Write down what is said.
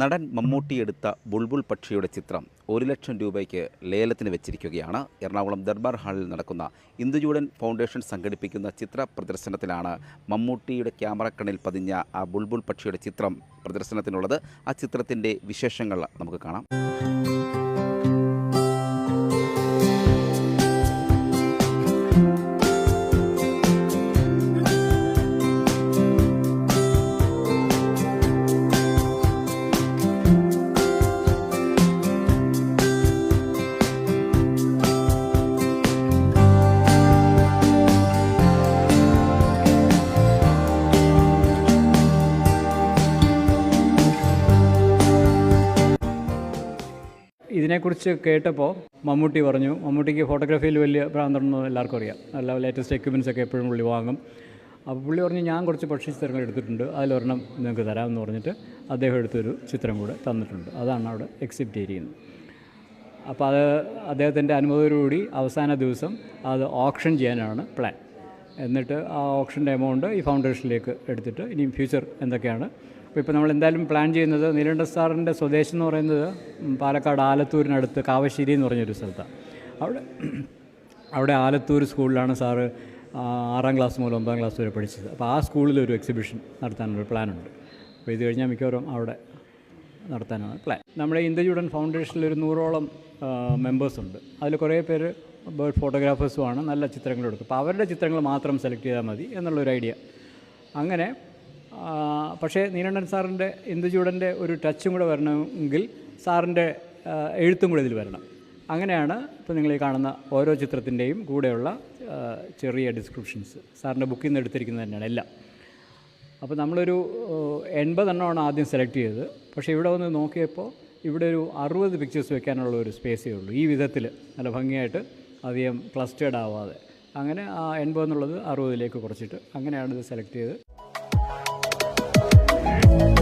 നടൻ മമ്മൂട്ടി എടുത്ത ബുൾബുൾ പക്ഷിയുടെ ചിത്രം ഒരു ലക്ഷം രൂപയ്ക്ക് ലേലത്തിന് വെച്ചിരിക്കുകയാണ്. എറണാകുളം ദർബാർ ഹാളിൽ നടക്കുന്ന ഇന്ദുജൂഡൻ ഫൗണ്ടേഷൻ സംഘടിപ്പിക്കുന്ന ചിത്ര പ്രദർശനത്തിലാണ് മമ്മൂട്ടിയുടെ ക്യാമറ കണ്ണിൽ പതിഞ്ഞ ആ ബുൾബുൾ പക്ഷിയുടെ ചിത്രം പ്രദർശനത്തിനുള്ളത്. ആ ചിത്രത്തിന്റെ വിശേഷങ്ങൾ നമുക്ക് കാണാം. ഇതിനെക്കുറിച്ച് കേട്ടപ്പോൾ മമ്മൂട്ടി പറഞ്ഞു മമ്മൂട്ടിക്ക് ഫോട്ടോഗ്രാഫിയിൽ വലിയ പ്രാന്തമെന്ന് എല്ലാവർക്കും അറിയാം. നല്ല ലേറ്റസ്റ്റ് എക്യുപ്മെന്റ്സ് ഒക്കെ എപ്പോഴും പുള്ളി വാങ്ങും. അപ്പോൾ പുള്ളി പറഞ്ഞു ഞാൻ കുറച്ച് പക്ഷി ചിത്രങ്ങൾ എടുത്തിട്ടുണ്ട്. അതിലൊരെണ്ണം നിങ്ങൾക്ക് തരാമെന്ന് പറഞ്ഞിട്ട് അദ്ദേഹം എടുത്തൊരു ചിത്രം കൂടെ തന്നിട്ടുണ്ട്. അതാണ് അവിടെ എക്സിബിറ്റ് ചെയ്തിരിക്കുന്നത് അപ്പോൾ അത് അദ്ദേഹത്തിന്റെ അനുമതിയോടുകൂടി അവസാന ദിവസം അത് ഓപ്ഷൻ ചെയ്യാനാണ് പ്ലാൻ എന്നിട്ട് ആ ഓപ്ഷന്റെ എമൗണ്ട് ഈ ഫൗണ്ടേഷനിലേക്ക് എടുത്തിട്ട് ഇനിയും ഫ്യൂച്ചർ എന്തൊക്കെയാണ് അപ്പോൾ ഇപ്പോൾ നമ്മൾ എന്തായാലും പ്ലാൻ ചെയ്യുന്നത് നീലകണ്ഠ സാറിന്റെ സ്വദേശം എന്ന് പറയുന്നത് പാലക്കാട് ആലത്തൂരിനടുത്ത് കാവശ്ശേരി എന്ന് പറഞ്ഞൊരു സ്ഥലത്താണ് അവിടെ അവിടെ ആലത്തൂർ സ്കൂളിലാണ് സാറ് ആറാം ക്ലാസ് മുതൽ ഒമ്പതാം ക്ലാസ് വരെ പഠിച്ചത്. അപ്പോൾ ആ സ്കൂളിൽ ഒരു എക്സിബിഷൻ നടത്താനൊരു പ്ലാനുണ്ട് അപ്പോൾ ഇത് കഴിഞ്ഞാൽ മിക്കവാറും അവിടെ നടത്താനാണ് പ്ലാൻ നമ്മുടെ ഇന്ത്യജുഡൻ ഫൗണ്ടേഷനിൽ ഒരു നൂറോളം മെമ്പേഴ്സ് ഉണ്ട്. അതിൽ കുറേ പേര് ബേർഡ് ഫോട്ടോഗ്രാഫേഴ്സുമാണ് നല്ല ചിത്രങ്ങൾ എടുക്കും. അപ്പോൾ അവരുടെ ചിത്രങ്ങൾ മാത്രം സെലക്ട് ചെയ്താൽ മതി എന്നുള്ളൊരു ഐഡിയ അങ്ങനെ പക്ഷേ നീലണ്ണൻ സാറിന്റെ ഇന്ദുചൂടന്റെ ഒരു ടച്ചും കൂടെ വരണമെങ്കിൽ സാറിന്റെ എഴുത്തും കൂടെ ഇതിൽ വരണം. അങ്ങനെയാണ് ഇപ്പോൾ നിങ്ങൾ ഈ കാണുന്ന ഓരോ ചിത്രത്തിന്റെയും കൂടെയുള്ള ചെറിയ ഡിസ്ക്രിപ്ഷൻസ്. സാറിന്റെ ബുക്കിൽ നിന്ന് എടുത്തിരിക്കുന്നത് തന്നെയാണ് എല്ലാം. അപ്പോൾ നമ്മളൊരു എൺപതെണ്ണമാണ് ആദ്യം സെലക്ട് ചെയ്തത്. പക്ഷേ ഇവിടെ വന്ന് നോക്കിയപ്പോൾ ഇവിടെ ഒരു അറുപത് പിക്ചേഴ്സ് വെക്കാനുള്ള ഒരു സ്പേസേ ഉള്ളൂ. ഈ വിധത്തിൽ നല്ല ഭംഗിയായിട്ട് അധികം ക്ലസ്റ്റേഡ് ആവാതെ. അങ്ങനെ ആ എൺപത് എന്നുള്ളത് അറുപതിലേക്ക് കുറച്ചിട്ട് അങ്ങനെയാണ് ഇത് സെലക്ട് ചെയ്ത്. Bye.